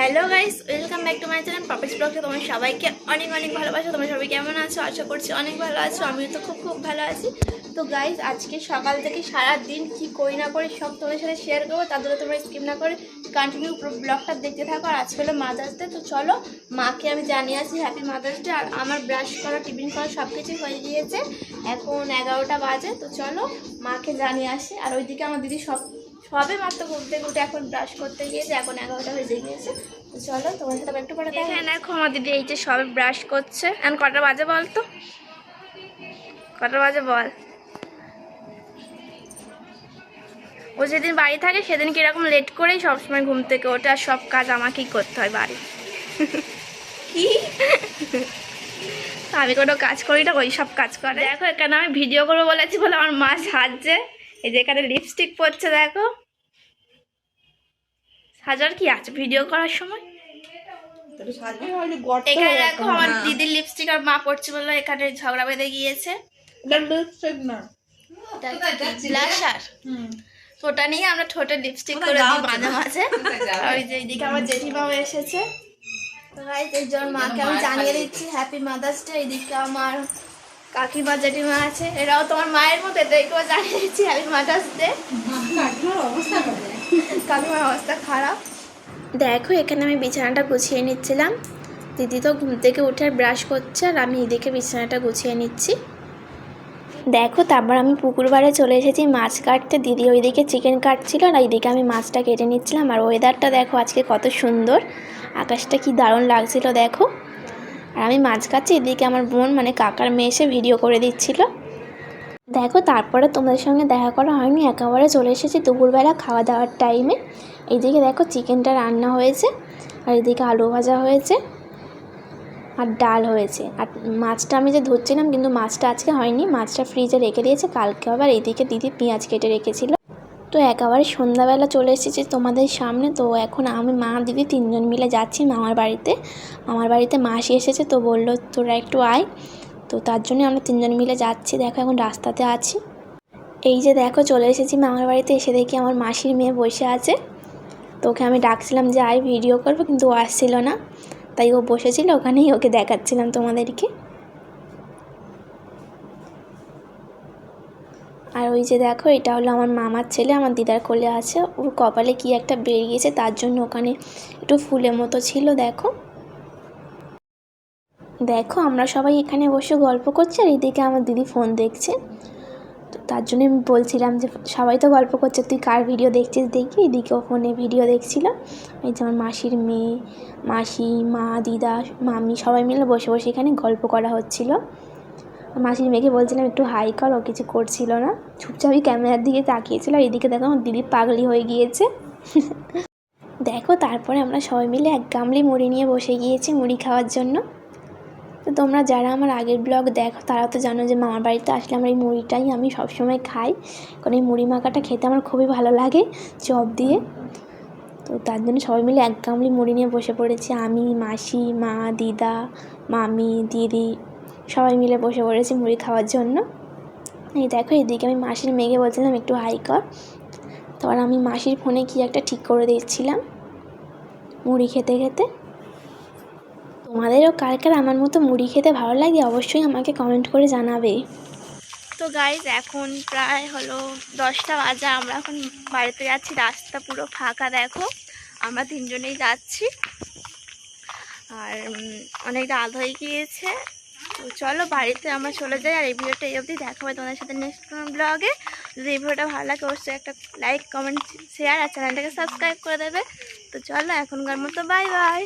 Hello guys, welcome back to my channel puppies ব্লগে তোমার সবাইকে অনেক অনেক ভালোবাসো, তোমরা সবাই কেমন আছো? আশা করছি অনেক ভালো আছো, আমিও তো খুব খুব ভালো আছি। তো গাইস, আজকে সকাল থেকে সারা দিন কি করি না করি সব তোমাদের সাথে শেয়ার করব জন্য তোমরা স্কিপ না করে কন্টিনিউ ব্লগটা দেখতে থাকো। আর আজকে হলো মাদার্স ডে তো চলো মাকে আমি জানিয়ে আসি হ্যাপি মাদার্স ডে আর আমার ব্রাশ করা, টিফিন করা সব কিছুই হয়ে গিয়েছে। এখন এগারোটা বাজে, তো চলো মাকে জানিয়ে আসি। আর ওইদিকে আমার দিদি সব সবে মাত্র ঘুম থেকে উঠে এখন ব্রাশ করতে গিয়েছে এখন এগারোটা বেজে গিয়েছে। চলো তোমার সাথে একটু পরে হ্যাঁ দেখো আমার দিদি এই যে সবে ব্রাশ করছে। এখন কটা বাজে বল তো? কটা বাজে বল? ও যেদিন বাড়ি থাকে সেদিন কীরকম লেট করেই সবসময় ঘুম থেকে ওঠে আর সব কাজ আমাকেই করতে হয় বাড়ি। কি? আমি কোনো কাজ করি না ওই সব কাজ করে। দেখো এখানে আমি ভিডিও করব বলেছি বলে আমার মা সাজছে। এই যে এখানে লিপস্টিক পরছে দেখো। সাজার কি আছে ভিডিও করার সময়? এখানে দেখো আমার দিদির লিপস্টিক আর মা পড়ছে বলে এখানে ঝগড়া বেঁধে গিয়েছে। ওটা নিয়ে আমরা ঠোঁটে লিপস্টিক করে দিই মাঝে মাঝে। ওই যে এইদিকে আমার জেঠিমাও এসেছে। তো মাকে আমি জানিয়ে দিচ্ছি হ্যাপি মাদার্স ডে এইদিকে আমার কাকিমা জেঠিমা আছে, এরাও তোমার মায়ের মতো এদেরকেও জানিয়ে দিচ্ছি হ্যাপি মাদার্স ডে কাকিমার অবস্থা খারাপ। দেখো, এখানে আমি বিছানাটা গুছিয়ে নিচ্ছিলাম। দিদি তো ঘুম থেকে উঠে ব্রাশ করছে, আর আমি এদিকে বিছানাটা গুছিয়ে নিচ্ছি। দেখো, তারপর আমি পুকুর পাড়ে চলে এসেছি, মাছ কাটতে। দিদি ওইদিকে চিকেন কাটছিল, আর এইদিকে আমি মাছটা কেটে নিচ্ছিলাম। আর ওয়েদারটা দেখো, আজকে কত সুন্দর। আকাশটা কি দারুণ লাগছিল, দেখো। আর আমি মাছ কাটছি এদিকে আমার বোন মানে কাকার মেয়ে এসে ভিডিও করে দিচ্ছিল। দেখো, তারপরে তোমাদের সঙ্গে দেখা করা হয়নি, একেবারে চলে এসেছি দুপুরবেলা খাওয়া দাওয়ার টাইমে এইদিকে দেখো চিকেনটা রান্না হয়েছে, আর এদিকে আলু ভাজা হয়েছে, আর ডাল হয়েছে। আর মাছটা আমি যে ধরছিলাম, কিন্তু মাছটা আজকে হয়নি, মাছটা ফ্রিজে রেখে দিয়েছে, কালকে আবার এইদিকে দিদি পেঁয়াজ কেটে রেখেছিল। তো একেবারে সন্ধ্যাবেলা চলে এসেছি তোমাদের সামনে। তো এখন আমি মা, দিদি তিনজন মিলে যাচ্ছি মামার বাড়িতে। মামার বাড়িতে মাসি এসেছে তো বলল, তোরা একটু আয়। তো তার জন্য আমরা তিনজন মিলে যাচ্ছি। দেখো এখন রাস্তাতে আছি। এই যে দেখো, চলে এসেছি মামার বাড়িতে। এসে দেখি আমার মাসির মেয়ে বসে আছে। তো ওকে আমি ডাকছিলাম যে, আয় ভিডিও করব। কিন্তু ও আসছিল না। তাই ও বসেছিল, ওখানেই ওকে দেখাচ্ছিলাম তোমাদেরকে। ওই যে দেখো, এটা হলো আমার মামার ছেলে, আমার দিদার কোলে আছে। ওর কপালে কি একটা বেরিয়েছে তার জন্য ওখানে একটু ফুলের মতো ছিল, দেখো। দেখো, আমরা সবাই এখানে বসে গল্প করছি, আর এদিকে আমার দিদি ফোন দেখছে। তো তার জন্য আমি বলছিলাম যে, সবাই তো গল্প করছে, তুই কার ভিডিও দেখছিস দেখি? এদিকেও ফোনে ভিডিও দেখছিল। এই যে আমার মাসির মেয়ে, মাসি, মা, দিদা, মামি সবাই মিলে বসে বসে এখানে গল্প করা হচ্ছিল। মাসির মেয়েকে বলছিলাম, একটু হাই কর ও কিছু করছিল না। চুপচাপই ক্যামেরার দিকে তাকিয়েছিল আর এদিকে দেখো আমার দিদি পাগলি হয়ে গিয়েছে। দেখো, তারপরে আমরা সবাই মিলে এক গামলি মুড়ি নিয়ে বসে গিয়েছি মুড়ি খাওয়ার জন্য। তো তোমরা যারা আমার আগের ব্লগ দেখো, তারা তো জানো যে মামার বাড়িতে আসলে আমার এই মুড়িটাই আমি সবসময় খাই। কারণ এই মুড়ি মাখাটা খেতে আমার খুবই ভালো লাগে চপ দিয়ে। তো তার জন্য সবাই মিলে এক গামলি মুড়ি নিয়ে বসে পড়েছি। আমি, মাসি, মা, দিদা, মামি, দিদি সবাই মিলে বসে পড়েছি মুড়ি খাওয়ার জন্য। এই দেখো, এদিকে আমি মাসির মেঘে বলছিলাম, একটু হাই কর। তারপর আমি মাসির ফোনে কি একটা ঠিক করে দিচ্ছিলাম, মুড়ি খেতে খেতে। তোমাদেরও কার কার আমার মতো মুড়ি খেতে ভালো লাগে অবশ্যই আমাকে কমেন্ট করে জানাবে। তো গাইজ এখন প্রায় হলো দশটা বাজে, আমরা এখন বাড়িতে যাচ্ছি, রাস্তা পুরো ফাঁকা, দেখো। আমরা তিনজনেই যাচ্ছি। আর অনেক রাত হয়ে গিয়েছে। তো চলো বাড়িতে আমরা চলে যাই, আর এই ভিডিওটা এই অবধি দেখা হবে তোমাদের সাথে নেক্সট ব্লগে যদি এই ভিডিওটা ভালো লাগে, অবশ্যই একটা লাইক কমেন্ট শেয়ার আর চ্যানেলটাকে সাবস্ক্রাইব করে দেবে। তো চলো এখনকার মতো বাই বাই